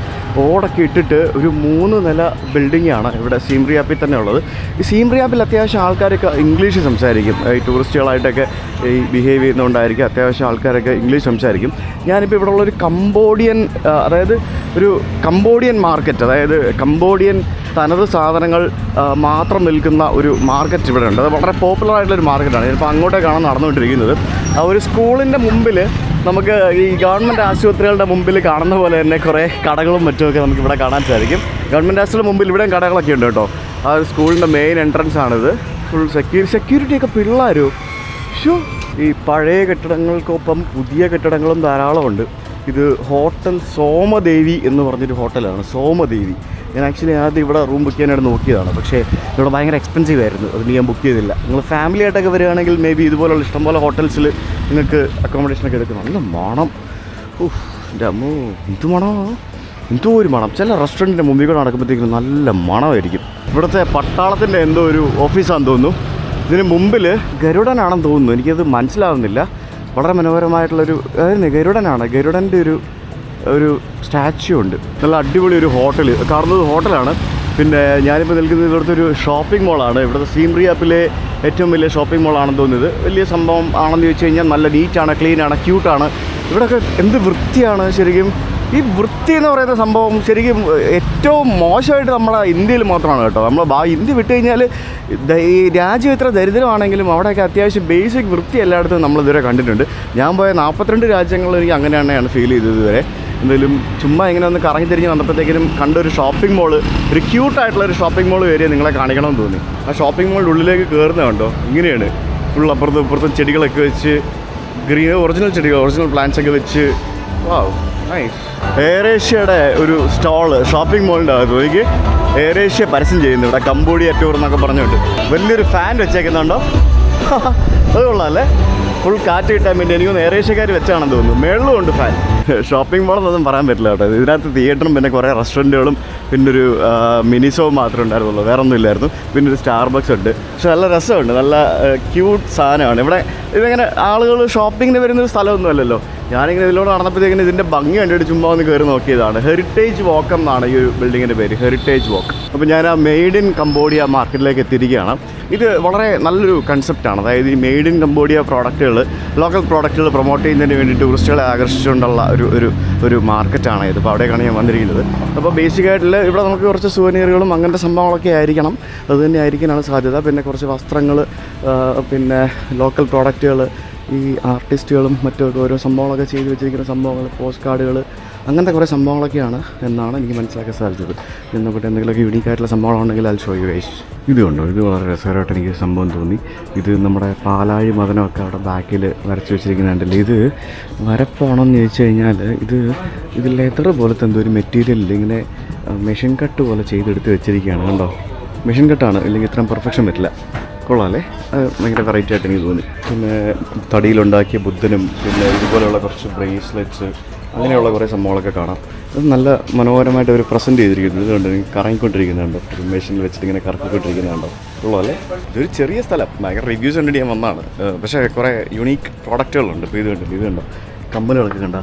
ഓടൊക്കെ ഇട്ടിട്ട് ഒരു മൂന്ന് നില ബിൽഡിംഗ് ആണ് ഇവിടെ സീംറിയാപ്പിൽ തന്നെ ഉള്ളത്. ഈ സീംറിയാപ്പിൽ അത്യാവശ്യം ആൾക്കാരൊക്കെ ഇംഗ്ലീഷ് സംസാരിക്കും. ഈ ടൂറിസ്റ്റുകളായിട്ടൊക്കെ ഈ ബിഹേവ് ചെയ്യുന്നതുകൊണ്ടായിരിക്കും അത്യാവശ്യം ആൾക്കാരൊക്കെ ഇംഗ്ലീഷ് സംസാരിക്കും. ഞാനിപ്പോൾ ഇവിടെ ഉള്ളൊരു കംബോഡിയൻ അതായത് ഒരു കംബോഡിയൻ മാർക്കറ്റ് അതായത് കംബോഡിയൻ തനത് സാധനങ്ങൾ മാത്രം നിൽക്കുന്ന ഒരു മാർക്കറ്റ് ഇവിടെ ഉണ്ട്. അത് വളരെ പോപ്പുലർ ആയിട്ടുള്ള ഒരു മാർക്കറ്റാണ്. ഇപ്പോൾ അങ്ങോട്ടേക്കാണ് നടന്നുകൊണ്ടിരിക്കുന്നത്. ആ ഒരു സ്കൂളിന്റെ മുമ്പിൽ നമുക്ക് ഈ ഗവൺമെന്റ് ആശുപത്രികളുടെ മുമ്പിൽ കാണുന്ന പോലെ തന്നെ കുറേ കടകളും മറ്റുമൊക്കെ നമുക്ക് ഇവിടെ കാണാൻ സാധിക്കും. ഗവൺമെന്റ് ആശുപത്രിയുടെ മുമ്പിൽ ഇവിടെയും കടകളൊക്കെ ഉണ്ട് കേട്ടോ. ആ ഒരു സ്കൂളിന്റെ മെയിൻ എൻട്രൻസ് ആണിത്. ഫുൾ സെക്യൂരി സെക്യൂരിറ്റിയൊക്കെ പിള്ളേരോ. ഷോ ഈ പഴയ കെട്ടിടങ്ങൾക്കൊപ്പം പുതിയ കെട്ടിടങ്ങളും ധാരാളമുണ്ട്. ഇത് ഹോട്ടൽ സോമദേവി എന്ന് പറഞ്ഞൊരു ഹോട്ടലാണ്. സോമദേവി. ഞാൻ ആക്ച്വലി ആദ്യം ഇവിടെ റൂം ബുക്ക് ചെയ്യാനായിട്ട് നോക്കിയതാണ്. പക്ഷേ ഇവിടെ ഭയങ്കര എക്സ്പെൻസീവ് ആയിരുന്നു. അതുകൊണ്ട് ഞാൻ ബുക്ക് ചെയ്തില്ല. നിങ്ങൾ ഫാമിലി ആയിട്ടൊക്കെ വരികയാണെങ്കിൽ മേ ബി ഇതുപോലുള്ള ഇഷ്ടംപോലെ ഹോട്ടൽസിൽ നിങ്ങൾക്ക് അക്കോമഡേഷനൊക്കെ എടുക്കും നല്ല മണം. ഉഫ് എന്റെ അമ്മോ എന്ത് മണോ എന്തോ ഒരു മണം. ചില റെസ്റ്റോറന്റിന്റെ മുമ്പിൽ കൂടെ നടക്കുമ്പോഴത്തേക്കും നല്ല മണമായിരിക്കും. ഇവിടുത്തെ പട്ടാളത്തിന്റെ എന്തോ ഒരു ഓഫീസാണെന്ന് തോന്നുന്നു. ഇതിന് മുമ്പിൽ ഗരുഡനാണെന്ന് തോന്നുന്നു. എനിക്കത് മനസ്സിലാവുന്നില്ല. വളരെ മനോഹരമായിട്ടുള്ളൊരു അതായത് ഗരുഡനാണ്. ഗരുഡന്റെ ഒരു ഒരു സ്റ്റാച്യു ഉണ്ട്. നല്ല അടിപൊളി ഒരു ഹോട്ടൽ കാണുന്നത് ഹോട്ടലാണ്. പിന്നെ ഞാനിപ്പോൾ നിൽക്കുന്നത് ഇവിടുത്തെ ഒരു ഷോപ്പിംഗ് മോളാണ്. ഇവിടുത്തെ സീംറി ആപ്പിലെ ഏറ്റവും വലിയ ഷോപ്പിംഗ് മോളാണെന്ന് തോന്നുന്നത്. വലിയ സംഭവം ആണെന്ന് ചോദിച്ചു കഴിഞ്ഞാൽ നല്ല നീറ്റാണ് ക്ലീനാണ് ക്യൂട്ടാണ് ഇവിടെയൊക്കെ എന്ത് വൃത്തിയാണ് ശരിക്കും? ഈ വൃത്തി എന്ന് പറയുന്ന സംഭവം ശരിക്കും ഏറ്റവും മോശമായിട്ട് നമ്മുടെ ഇന്ത്യയിൽ മാത്രമാണ് കേട്ടോ. നമ്മൾ ബാ ഇന്ത്യ വിട്ട് കഴിഞ്ഞാൽ ഈ രാജ്യം എത്ര ദരിദ്രമാണെങ്കിലും അവിടെയൊക്കെ അത്യാവശ്യം ബേസിക് വൃത്തി എല്ലായിടത്തും നമ്മൾ ഇതുവരെ കണ്ടിട്ടുണ്ട്. ഞാൻ പോയ നാൽപ്പത്തിരണ്ട് രാജ്യങ്ങളിൽ എനിക്ക് അങ്ങനെ തന്നെയാണ് ഫീൽ ചെയ്തത് ഇതുവരെ. എന്തായാലും ചുമ്മാ ഇങ്ങനെ ഒന്ന് കറങ്ങി തിരിഞ്ഞ് വന്നപ്പോഴത്തേക്കിനും കണ്ടൊരു ഷോപ്പിംഗ് മോൾ ഒരു ക്യൂട്ടായിട്ടുള്ള ഒരു ഷോപ്പിംഗ് മോൾ ഏരിയ നിങ്ങളെ കാണിക്കണമെന്ന് തോന്നി. ആ ഷോപ്പിംഗ് മോളിന്റെ ഉള്ളിലേക്ക് കയറുന്നത് കണ്ടോ? ഇങ്ങനെയാണ്. ഫുൾ അപ്പുറത്തും ഇപ്പുറത്തും ചെടികളൊക്കെ വെച്ച് ഗ്രീൻ ഒറിജിനൽ ചെടികൾ ഒറിജിനൽ പ്ലാന്റ്സ് ഒക്കെ വെച്ച്. വാവ് നൈസ് ഒരു സ്റ്റാൾ ഷോപ്പിംഗ് മോളിന്റെ അകത്ത് എനിക്ക് എയറേഷ്യ പരസ്യം ചെയ്യുന്നു. ഇവിടെ കമ്പോഡിയ ടൂർ എന്നൊക്കെ പറഞ്ഞുകൊണ്ട്. വലിയൊരു ഫാൻ വെച്ചേക്കുന്നുണ്ടോ? അത് കൊള്ളാം അല്ലേ? ഫുൾ കാറ്റ് കിട്ടാൻ വേണ്ടി എനിക്കൊന്ന് ഏറേഷ്യക്കാർ വെച്ചാണെന്ന് തോന്നുന്നു. മേളിലും ഉണ്ട് ഫാൻ ഷോപ്പിംഗ് മോളെന്നൊന്നും പറയാൻ പറ്റില്ല കേട്ടോ. ഇതിനകത്ത് തിയേറ്ററും പിന്നെ കുറേ റെസ്റ്റോറന്റുകളും പിന്നെ ഒരു മിനിസോ മാത്രമേ ഉണ്ടായിരുന്നുള്ളൂ. വേറെ ഒന്നും ഇല്ലായിരുന്നു പിന്നെ ഒരു സ്റ്റാർബക്സ് ഉണ്ട്. പക്ഷെ നല്ല രസമുണ്ട്. നല്ല ക്യൂട്ട് സാധനമാണ്. ഇവിടെ ഇതിങ്ങനെ ആളുകൾ ഷോപ്പിങ്ങിന് വരുന്നൊരു സ്ഥലമൊന്നും അല്ലല്ലോ ഞാനിങ്ങനെ ഇതിലൂടെ നടന്നപ്പോഴത്തേക്കിന് ഇതിന്റെ ഭംഗി കണ്ടിട്ട് ചുമ്മാ ഒന്ന് കയറി നോക്കിയതാണ്. ഹെറിറ്റേജ് വാക്ക് എന്നാണ് ഈ ഒരു ബിൽഡിങ്ങിന്റെ പേര് ഹെറിറ്റേജ് വാക്ക് അപ്പോൾ ഞാൻ ആ മെയ്ഡ് ഇൻ കംബോഡിയ മാർക്കറ്റിലേക്ക് എത്തിയിരിക്കുകയാണ്. ഇത് വളരെ നല്ലൊരു കൺസെപ്റ്റാണ് അതായത് ഈ മെയ്ഡ് ഇൻ കംബോഡിയ പ്രോഡക്റ്റുകൾ ലോക്കൽ പ്രോഡക്റ്റുകൾ പ്രൊമോട്ട് ചെയ്യുന്നതിന് വേണ്ടി ടൂറിസ്റ്റുകളെ ആകർഷിച്ചുകൊണ്ടുള്ള ഒരു ഒരു ഒരു മാർക്കറ്റാണ് ഇത്. അപ്പോൾ അവിടേക്കാണ് ഞാൻ വന്നിരിക്കുന്നത്. അപ്പോൾ ബേസിക്കായിട്ടുള്ള ഇവിടെ നമുക്ക് കുറച്ച് സുവനീറുകളും അങ്ങനത്തെ സംഭവങ്ങളൊക്കെ ആയിരിക്കണം. അതുതന്നെ ആയിരിക്കാനാണ് സാധ്യത. പിന്നെ കുറച്ച് വസ്ത്രങ്ങൾ പിന്നെ ലോക്കൽ പ്രോഡക്റ്റുകൾ ഈ ആർട്ടിസ്റ്റുകളും മറ്റൊക്കെ ഓരോ സംഭവങ്ങളൊക്കെ ചെയ്തു വെച്ചിരിക്കുന്ന സംഭവങ്ങൾ പോസ്റ്റ് കാർഡുകൾ അങ്ങനത്തെ കുറേ സംഭവങ്ങളൊക്കെയാണ് എന്നാണ് എനിക്ക് മനസ്സിലാക്കാൻ സാധിച്ചത്. എന്നൊക്കെ എന്തെങ്കിലുമൊക്കെ യൂണീക്ക് ആയിട്ടുള്ള സംഭവങ്ങളുണ്ടെങ്കിൽ അത് ഷോ യു വൈസ് ഇത് കണ്ടോ? ഇത് വളരെ രസകരമായിട്ട് എനിക്ക് സംഭവം തോന്നി. ഇത് നമ്മുടെ പാലാഴി മതനമൊക്കെ അവിടെ ബാക്കിൽ വരച്ച് വെച്ചിരിക്കുന്നുണ്ടല്ലോ. ഇത് വരപ്പാണെന്ന് ചോദിച്ചു കഴിഞ്ഞാൽ ഇത് ഇത് ലെതർ പോലത്തെ എന്തോ ഒരു മെറ്റീരിയലിൽ ഇങ്ങനെ മെഷീൻ കട്ട് പോലെ ചെയ്തെടുത്ത് വെച്ചിരിക്കുകയാണ്. കണ്ടോ? മെഷീൻ കട്ടാണ് ഇല്ലെങ്കിൽ ഇത്രയും പെർഫെക്ഷൻ പറ്റില്ല കൊള്ളാമല്ലേ ഭയങ്കര വെറൈറ്റി ആയിട്ട് എനിക്ക് തോന്നി. പിന്നെ തടിയിലുണ്ടാക്കിയ ബുദ്ധനും പിന്നെ ഇതുപോലെയുള്ള കുറച്ച് ബ്രേസ്ലെറ്റ്സ് അങ്ങനെയുള്ള കുറേ സംഭവങ്ങളൊക്കെ കാണാം. അത് നല്ല മനോഹരമായിട്ട് അവർ പ്രസന്റ് ചെയ്തിരിക്കുന്നത്. ഇതുകൊണ്ട് കറങ്ങിക്കൊണ്ടിരിക്കുന്നുണ്ടോ മെഷീനിൽ വെച്ചിട്ട് ഇങ്ങനെ കറക്കിക്കൊണ്ടിരിക്കുന്നുണ്ടോ ഉള്ളതല്ലേ ഇതൊരു ചെറിയ സ്ഥലം. ഭയങ്കര റിവ്യൂസ് കണ്ടിട്ട് ഞാൻ വന്നതാണ്. പക്ഷേ കുറേ യുണീക്ക് പ്രോഡക്റ്റുകളുണ്ട് ഇപ്പോൾ ഇത് കണ്ടു? ഇത് കണ്ടോ? കമ്പനികളൊക്കെ കണ്ടോ?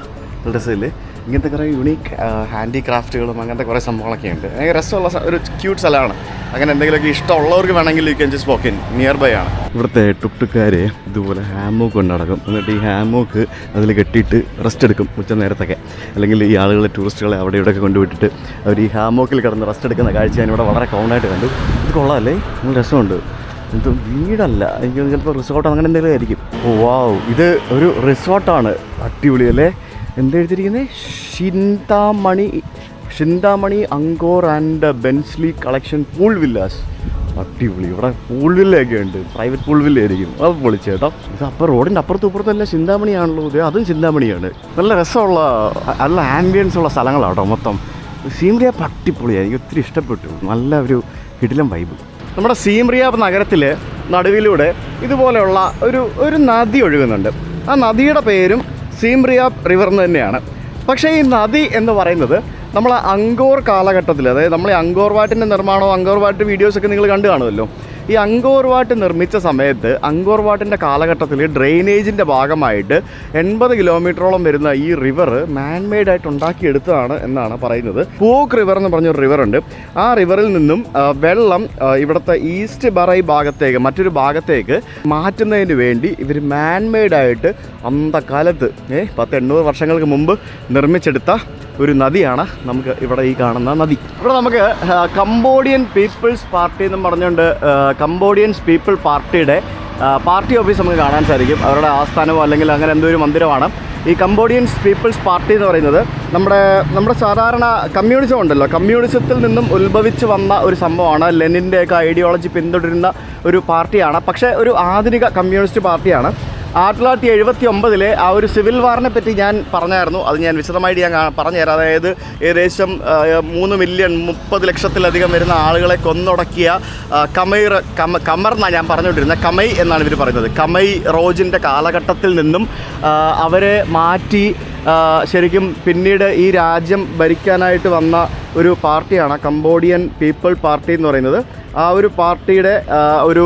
രസമില്ലേ? ഇങ്ങനത്തെ കുറേ യുണീക്ക് ഹാൻഡിക്രാഫ്റ്റുകളും അങ്ങനത്തെ കുറേ സംഭവങ്ങളൊക്കെ ഉണ്ട്. രസമുള്ള ഒരു ക്യൂട്ട് സ്ഥലമാണ്. അങ്ങനെ എന്തെങ്കിലുമൊക്കെ ഇഷ്ടമുള്ളവർക്ക് വേണമെങ്കിൽ you can just walk in nearby ആണ്. ഇവിടുത്തെ ടുക്ടുക്കാർ ഇതുപോലെ ഹാമോക്ക് കൊണ്ട് നടക്കും. എന്നിട്ട് ഈ ഹാമോക്ക് അതിൽ കെട്ടിയിട്ട് റെസ്റ്റ് എടുക്കും ഉച്ച നേരത്തൊക്കെ. അല്ലെങ്കിൽ ഈ ആളുകളെ ടൂറിസ്റ്റുകളെ അവിടെ ഇവിടെയൊക്കെ കൊണ്ടുവിട്ടിട്ട് അവർ ഈ ഹാമോക്കിൽ കിടന്ന് റെസ്റ്റ് എടുക്കുന്ന കാഴ്ച ഇവിടെ വളരെ കോമണായിട്ട് കണ്ടു. ഇത് കൊള്ളാമല്ലേ നല്ല രസമുണ്ട്. ഇത് വീടല്ല. എനിക്ക് ചിലപ്പോൾ റിസോർട്ട് അങ്ങനെ എന്തെങ്കിലും ആയിരിക്കും. ഓ വാവ് ഇത് ഒരു റിസോർട്ടാണ് അടിപൊളി അല്ലേ? എന്താ എഴുതിയിരിക്കുന്നത് Shinta Mani Shinta Mani Angkor and Bensley collection pool villas. അടിപൊളി. ഇവിടെ പൂൾ വില്ലയൊക്കെ ഉണ്ട്. പ്രൈവറ്റ് പൂൾ വില്ല ആയിരിക്കും അത് പൊളിച്ച് കേട്ടോ ഇത് അപ്പോൾ റോഡിന്റെ അപ്പുറത്തും ഇപ്പുറത്തല്ല ചിന്താമണിയാണല്ലോ ഇത് അതും ചിന്താമണിയാണ് നല്ല രസമുള്ള നല്ല ആംബിയൻസ് ഉള്ള സ്ഥലങ്ങളാണ് കേട്ടോ മൊത്തം. സീംറിയ പട്ടിപ്പൊളിയാണ് എനിക്ക് ഒത്തിരി ഇഷ്ടപ്പെട്ടു. നല്ല ഒരു കിടിലം വൈബ് നമ്മുടെ സീമറിയ നഗരത്തിൽ നടുവിലൂടെ ഇതുപോലെയുള്ള ഒരു ഒരു നദി ഒഴുകുന്നുണ്ട്. ആ നദിയുടെ പേരും സീംറിയാബ് റിവർ എന്ന് തന്നെയാണ്. പക്ഷേ ഈ നദി എന്ന് പറയുന്നത് നമ്മൾ അങ്കോർ കാലഘട്ടത്തിൽ അതായത് നമ്മൾ അങ്കോർ വാട്ടിന്റെ നിർമ്മാണവും അങ്കോർ വാട്ട് വീഡിയോസൊക്കെ നിങ്ങൾ കണ്ടു കാണുമല്ലോ. ഈ അങ്കോർ വാട്ട് നിർമ്മിച്ച സമയത്ത് അങ്കോർ വാട്ടിന്റെ കാലഘട്ടത്തിൽ ഡ്രെയിനേജിന്റെ ഭാഗമായിട്ട് എൺപത് കിലോമീറ്ററോളം വരുന്ന ഈ റിവർ മാൻമെയ്ഡ് ആയിട്ട് ഉണ്ടാക്കിയെടുത്തതാണ് എന്നാണ് പറയുന്നത്. പോക്ക് റിവർ എന്ന് പറഞ്ഞൊരു റിവർ ഉണ്ട്. ആ റിവറിൽ നിന്നും വെള്ളം ഇവിടുത്തെ ഈസ്റ്റ് ബറൈ ഭാഗത്തേക്ക് മറ്റൊരു ഭാഗത്തേക്ക് മാറ്റുന്നതിന് വേണ്ടി ഇവർ മാൻമെയ്ഡായിട്ട് അന്തക്കാലത്ത് ഏഹ് പത്ത് എണ്ണൂറ് വർഷങ്ങൾക്ക് മുമ്പ് നിർമ്മിച്ചെടുത്ത ഒരു നദിയാണ് നമുക്ക് ഇവിടെ ഈ കാണുന്ന നദി. ഇവിടെ നമുക്ക് കംബോഡിയൻ പീപ്പിൾസ് പാർട്ടി എന്നും പറഞ്ഞുകൊണ്ട് കംബോഡിയൻസ് പീപ്പിൾ പാർട്ടിയുടെ പാർട്ടി ഓഫീസ് നമുക്ക് കാണാൻ സാധിക്കും. അവരുടെ ആസ്ഥാനമോ അല്ലെങ്കിൽ അങ്ങനെ എന്തോ ഒരു മന്ദിരമാണ്. ഈ കംബോഡിയൻസ് പീപ്പിൾസ് പാർട്ടി എന്ന് പറയുന്നത് നമ്മുടെ നമ്മുടെ സാധാരണ കമ്മ്യൂണിസം ഉണ്ടല്ലോ. കമ്മ്യൂണിസത്തിൽ നിന്നും ഉത്ഭവിച്ച് വന്ന ഒരു സംഭവമാണ്. ലെനിന്റെയൊക്കെ ഐഡിയോളജി പിന്തുടരുന്ന ഒരു പാർട്ടിയാണ്. പക്ഷേ ഒരു ആധുനിക കമ്മ്യൂണിസ്റ്റ് പാർട്ടിയാണ്. ആയിരത്തി തൊള്ളായിരത്തി എഴുപത്തി ഒമ്പതിലെ ആ ഒരു സിവിൽ വാറിനെ പറ്റി ഞാൻ പറഞ്ഞായിരുന്നു. അത് ഞാൻ വിശദമായിട്ട് ഞാൻ പറഞ്ഞുതരാം അതായത് ഏകദേശം മൂന്ന് മില്യൺ മുപ്പത് ലക്ഷത്തിലധികം വരുന്ന ആളുകളെ കൊന്നൊടക്കിയ കമൈ കമൈർ കമ കമർ എന്നാണ് ഞാൻ പറഞ്ഞുകൊണ്ടിരുന്നത്. കമൈ എന്നാണ് ഇവർ പറയുന്നത്. കമൈ റോജിന്റെ കാലഘട്ടത്തിൽ നിന്നും അവരെ മാറ്റി ശരിക്കും പിന്നീട് ഈ രാജ്യം ഭരിക്കാനായിട്ട് വന്ന ഒരു പാർട്ടിയാണ് കംബോഡിയൻ പീപ്പിൾ പാർട്ടി എന്ന് പറയുന്നത്. ആ ഒരു പാർട്ടിയുടെ ഒരു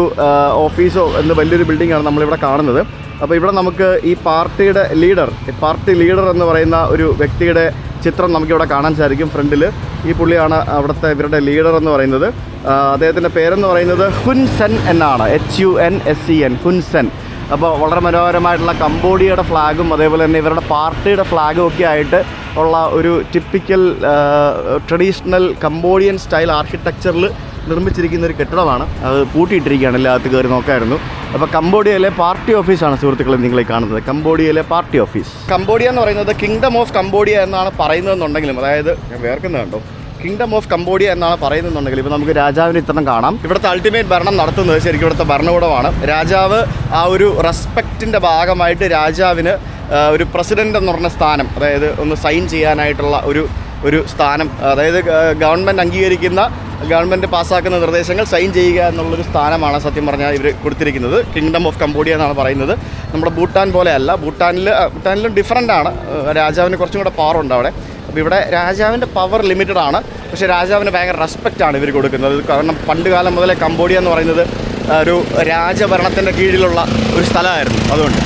ഓഫീസോ എന്ന് വലിയൊരു ബിൽഡിംഗാണ് നമ്മളിവിടെ കാണുന്നത്. അപ്പോൾ ഇവിടെ നമുക്ക് ഈ പാർട്ടിയുടെ ലീഡർ പാർട്ടി ലീഡർ എന്ന് പറയുന്ന ഒരു വ്യക്തിയുടെ ചിത്രം നമുക്കിവിടെ കാണാൻ സാധിക്കും ഫ്രണ്ടിൽ ഈ പുള്ളിയാണ് അവിടുത്തെ ഇവരുടെ ലീഡർ എന്ന് പറയുന്നത്. അദ്ദേഹത്തിന്റെ പേരെന്ന് പറയുന്നത് ഹുൻസെൻ എന്നാണ്. H U N S C N Hun Sen അപ്പോൾ വളരെ മനോഹരമായിട്ടുള്ള കംബോഡിയയുടെ ഫ്ലാഗും അതേപോലെ തന്നെ ഇവരുടെ പാർട്ടിയുടെ ഫ്ലാഗും ഒക്കെ ആയിട്ട് ഉള്ള ഒരു ടിപ്പിക്കൽ ട്രഡീഷണൽ കംബോഡിയൻ സ്റ്റൈൽ ആർക്കിടെക്ചറിൽ നിർമ്മിച്ചിരിക്കുന്ന ഒരു കെട്ടിടമാണ്. അത് പൂട്ടിയിട്ടിരിക്കുകയാണ് എല്ലാത്ത് കയറി നോക്കായിരുന്നു. അപ്പോൾ കംബോഡിയയിലെ പാർട്ടി ഓഫീസാണ് സുഹൃത്തുക്കളെ നിങ്ങളെ കാണുന്നത്. കംബോഡിയയിലെ പാർട്ടി ഓഫീസ്. കംബോഡിയ എന്ന് പറയുന്നത് കിങ്ഡം ഓഫ് കംബോഡിയ എന്നാണ് പറയുന്നതെന്നുണ്ടെങ്കിലും അതായത് ഞാൻ വേർക്കുന്നുണ്ടോ കിങ്ഡം ഓഫ് കംബോഡിയ എന്നാണ് പറയുന്നുണ്ടെങ്കിൽ ഇപ്പോൾ നമുക്ക് രാജാവിന് ഇത്തരം കാണാം. ഇവിടുത്തെ അൾട്ടിമേറ്റ് ഭരണം നടത്തുന്നത് ശരിക്കും ഇവിടുത്തെ ഭരണകൂടമാണ്. രാജാവ് ആ ഒരു റെസ്പെക്റ്റിന്റെ ഭാഗമായിട്ട് രാജാവിന് ഒരു പ്രസിഡന്റ് എന്ന് പറഞ്ഞ സ്ഥാനം അതായത് ഒന്ന് സൈൻ ചെയ്യാനായിട്ടുള്ള ഒരു ഒരു സ്ഥാനം അതായത് ഗവൺമെന്റ് അംഗീകരിക്കുന്ന ഗവൺമെന്റ് പാസ്സാക്കുന്ന നിർദ്ദേശങ്ങൾ സൈൻ ചെയ്യുക എന്നുള്ളൊരു സ്ഥാനമാണ് സത്യം പറഞ്ഞാൽ ഇവർ കൊടുത്തിരിക്കുന്നത്. കിങ്ഡം ഓഫ് കംബോഡിയ എന്നാണ് പറയുന്നത്. നമ്മുടെ ഭൂട്ടാൻ പോലെയല്ല ഭൂട്ടാനിൽ ഭൂട്ടാനിലും ഡിഫറന്റ് ആണ്. രാജാവിന് കുറച്ചും കൂടെ പവർ ഉണ്ട് അവിടെ. അപ്പോൾ ഇവിടെ രാജാവിന്റെ പവർ ലിമിറ്റഡ് ആണ്. പക്ഷേ രാജാവിന് ഭയങ്കര റെസ്പെക്റ്റ് ആണ് ഇവർ കൊടുക്കുന്നത്. കാരണം പണ്ട് കാലം മുതലേ കംബോഡിയ എന്ന് പറയുന്നത് ഒരു രാജഭരണത്തിന്റെ കീഴിലുള്ള ഒരു സ്ഥലമായിരുന്നു. അതുകൊണ്ട്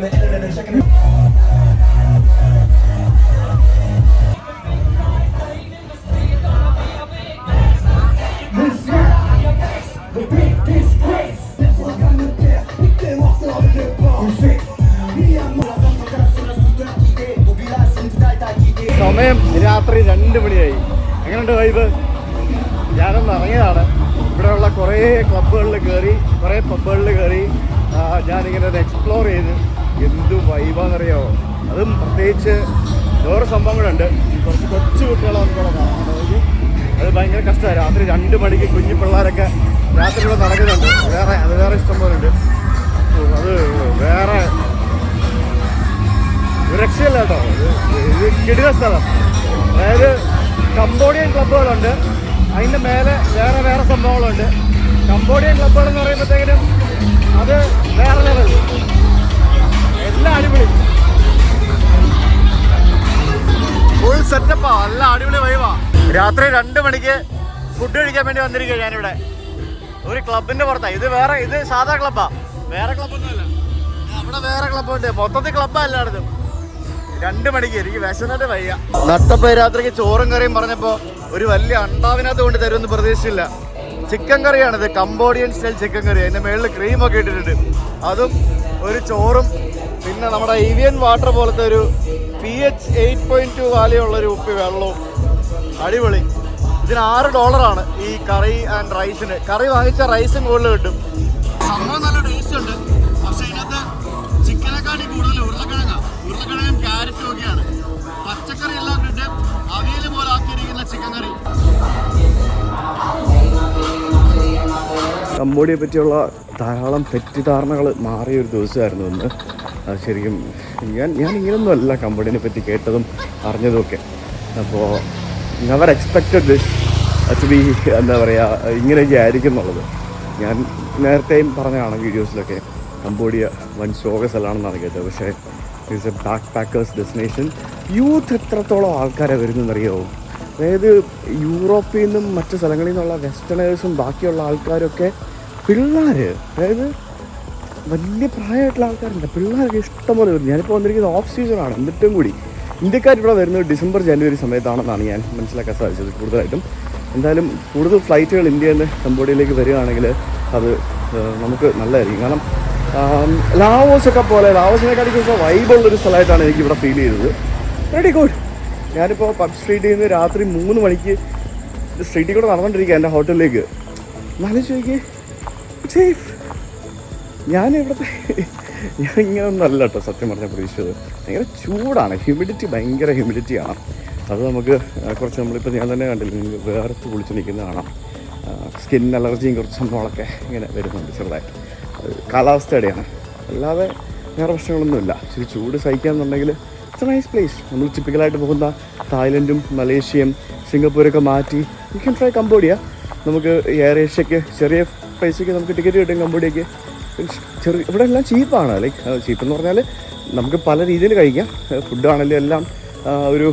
on the internet and checking. സമയം രാത്രി രണ്ട് മണിയായി എങ്ങനെയുണ്ട് വൈബ് ഞാനൊന്ന് ഇറങ്ങിയതാണ് ഇവിടെയുള്ള കുറേ ക്ലബ്ബുകളിൽ കയറി കുറേ പബ്ബുകളിൽ കയറി ഞാനിങ്ങനെ എക്സ്പ്ലോർ ചെയ്ത് എന്ത് വൈബാണെന്നറിയാമോ അതും പ്രത്യേകിച്ച് വേറെ സംഭവങ്ങളുണ്ട് കുറച്ച് കൊച്ചു കുട്ടികളെ നമുക്കിവിടെ അത് ഭയങ്കര കഷ്ടമാണ്. രാത്രി രണ്ട് മണിക്ക് കുഞ്ഞു പിള്ളേരൊക്കെ രാത്രി ഇവിടെ നടക്കുന്നുണ്ട്. വേറെ അത് വേറെ ഇഷ്ടം പോലെ ഉണ്ട്. അത് വേറെ രക്ഷയില്ല കേട്ടോ. ഇത് കിടില സ്ഥലം. അതായത് കംബോഡിയൻ ക്ലബ്ബുകളുണ്ട്. അതിന്റെ മേലെ വേറെ വേറെ സംഭവങ്ങളുണ്ട്. കംബോഡിയൻ ക്ലബ്ബുകൾ എന്ന് പറയുമ്പോഴത്തേക്കിനും അത് വേറെ ലെവൽ എല്ലാം അടിപൊളി. സെറ്റപ്പാ നല്ല അടിപൊളി വൈവാ രാത്രി രണ്ട് മണിക്ക് ഫുഡ് കഴിക്കാൻ വേണ്ടി വന്നിരിക്കുക ഞാനിവിടെ. ഒരു ക്ലബിന്റെ പുറത്താ. ഇത് വേറെ ഇത് സാധാ ക്ലബാ വേറെ ക്ലബ്ബൊന്നുമല്ല അവിടെ വേറെ ക്ലബ്ബുണ്ട് മൊത്തത്തിൽ ക്ലബ്ബാ എല്ലായിടത്തും. രണ്ട് മണിക്ക് എനിക്ക് വിശന്നിട്ട് വയ്യ. നട്ടപ്പ രാത്രിക്ക് ചോറും കറിയും പറഞ്ഞപ്പോ ഒരു വലിയ അണ്ടാവിനകത്ത് കൊണ്ട് തരുമെന്ന് പ്രതീക്ഷിച്ചില്ല. ചിക്കൻ കറിയാണിത്. കംബോഡിയൻ സ്റ്റൈൽ ചിക്കൻ കറി അതിന്റെ മേളിൽ ക്രീമൊക്കെ ഇട്ടിട്ടുണ്ട്. അതും ഒരു ചോറും പിന്നെ നമ്മുടെ ഇവിയൻ വാട്ടർ പോലത്തെ ഒരു P H eight point two വാലിയുള്ള ഒരു ഉപ്പി വെള്ളവും അടിപൊളി. ഇതിന് ആറ് ഡോളറാണ് ഈ കറി ആൻഡ് റൈസിന് കറി വാങ്ങിച്ച റൈസും കൂടുതൽ കിട്ടും. സംഭവം നല്ല ടേസ്റ്റ് ഉണ്ട്. പക്ഷെ ഇതിനകത്ത് ചിക്കനെക്കാട്ടി കൂടുതൽ ഉരുളക്കിഴങ്ങ. ഉരുളക്കിഴങ്ങും ക്യാരറ്റും ഒക്കെയാണ്. പച്ചക്കറി എല്ലാം ഇട്ടിട്ട് അവിയൽ പോലെ ആക്കിയിരിക്കുന്ന ചിക്കൻ കറി. കമ്പോഡിയെ പറ്റിയുള്ള ധാരാളം തെറ്റിദ്ധാരണകൾ മാറിയ ഒരു ദിവസമായിരുന്നു ഇന്ന്. ശരിക്കും ഞാൻ ഞാൻ ഇങ്ങനൊന്നും അല്ല കമ്പനിനെ പറ്റി കേട്ടതും അറിഞ്ഞതും ഒക്കെ അപ്പോൾ never expected this to be എന്താ പറയുക ഇങ്ങനെയൊക്കെ ആയിരിക്കും എന്നുള്ളത്. ഞാൻ നേരത്തെയും പറഞ്ഞതാണ് വീഡിയോസിലൊക്കെ കംബോഡിയ വൻ ശോക സ്ഥലമാണെന്നാണ് കേട്ടത്. പക്ഷേ it's a backpackers destination youth എത്രത്തോളം ആൾക്കാരെ വരുന്നതെന്നറിയാമോ അതായത് യൂറോപ്പിൽ നിന്നും മറ്റ് സ്ഥലങ്ങളിൽ നിന്നുള്ള വെസ്റ്റേണേഴ്സും ബാക്കിയുള്ള ആൾക്കാരൊക്കെ പിള്ളേർ അതായത് വലിയ പ്രായമായിട്ടുള്ള ആൾക്കാരുണ്ട്. പിള്ളേരൊക്കെ ഇഷ്ടംപോലെ വരുന്നത് ഞാനിപ്പോൾ വന്നിരിക്കുന്നത് ഓഫ് സീസണാണ് എന്നിട്ടും കൂടി ഇന്ത്യക്കാർ ഇവിടെ വരുന്നത് ഡിസംബർ ജനുവരി സമയത്താണെന്നാണ് ഞാൻ മനസ്സിലാക്കാൻ സാധിച്ചത് കൂടുതലായിട്ടും. എന്തായാലും കൂടുതൽ ഫ്ലൈറ്റുകൾ ഇന്ത്യയിൽ നിന്ന് കംബോഡിയയിലേക്ക് വരികയാണെങ്കിൽ അത് നമുക്ക് നല്ലതായിരിക്കും. കാരണം ലാവോസൊക്കെ പോലെ ലാവോസിനെക്കാട്ടി കുറച്ച് വൈബുള്ളൊരു സ്ഥലമായിട്ടാണ് എനിക്ക് ഇവിടെ ഫീൽ ചെയ്തത്. വെരി ഗുഡ് ഞാനിപ്പോൾ പബ് സ്ട്രീറ്റിൽ നിന്ന് രാത്രി മൂന്ന് മണിക്ക് സ്ട്രീറ്റിൽ കൂടെ നടന്നുകൊണ്ടിരിക്കുക എന്റെ ഹോട്ടലിലേക്ക് എന്നാലും ചോദിക്കേ സേഫ് ഞാൻ ഇവിടുത്തെ ഞാൻ ഇങ്ങനെ ഒന്നല്ല കേട്ടോ സത്യം പറഞ്ഞാൽ പ്രതീക്ഷിച്ചത്. ഭയങ്കര ചൂടാണ്. ഹ്യൂമിഡിറ്റി ഭയങ്കര ഹ്യൂമിഡിറ്റിയാണ് അത് നമുക്ക് കുറച്ച് നമ്മളിപ്പോൾ ഞാൻ തന്നെ കണ്ടില്ല വേർത്ത് കുളിച്ച് നിൽക്കുന്ന കാണാം. സ്കിൻ അലർജിയും കുറച്ച് സംഭവങ്ങളൊക്കെ ഇങ്ങനെ വരുന്നുണ്ട് ചെറുതായിട്ട്. കാലാവസ്ഥയുടെയാണ് അല്ലാതെ വേറെ പ്രശ്നങ്ങളൊന്നുമില്ല. ഇച്ചിരി ചൂട് സഹിക്കാന്നുണ്ടെങ്കിൽ ഇറ്റ്സ് എ നൈസ് പ്ലേസ് നമ്മൾ ടിപ്പിക്കലായിട്ട് പോകുന്ന തായ്ലൻഡും മലേഷ്യയും സിംഗപ്പൂരൊക്കെ മാറ്റി യു ക്യാൻ ട്രൈ കംബോഡിയ നമുക്ക് എയർ ഏഷ്യക്ക് ചെറിയ പൈസയ്ക്ക് നമുക്ക് ടിക്കറ്റ് കിട്ടും കംബോഡിയക്ക് ചെറിയ ഇവിടെ എല്ലാം ചീപ്പാണ്. ലൈക്ക് ചീപ്പ് എന്ന് പറഞ്ഞാൽ നമുക്ക് പല രീതിയിൽ കഴിക്കാം. ഫുഡാണെങ്കിലും എല്ലാം ഒരു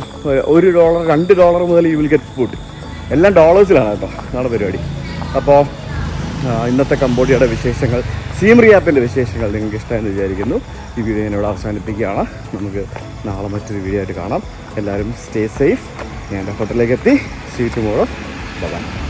ഒരു ഡോളർ രണ്ട് ഡോളർ മുതൽ യു വിൽ ഗെറ്റ് ഫുഡ് എല്ലാം ഡോളേഴ്സിലാണ് കേട്ടോ അതാണ് പരിപാടി. അപ്പോൾ ഇന്നത്തെ കംബോഡിയയുടെ വിശേഷങ്ങൾ സീമറി ആപ്പിന്റെ വിശേഷങ്ങൾ നിങ്ങൾക്ക് ഇഷ്ടമെന്ന് വിചാരിക്കുന്നു. ഈ വീഡിയോ ഞാനിവിടെ അവസാനിപ്പിക്കുകയാണ്. നമുക്ക് നാളെ മറ്റൊരു വീഡിയോ ആയിട്ട് കാണാം. എല്ലാവരും സ്റ്റേ സേഫ് ഞാൻ എന്റെ ഹോട്ടലിലേക്ക് എത്തി സീറ്റ് ടുമോറോ ബൈ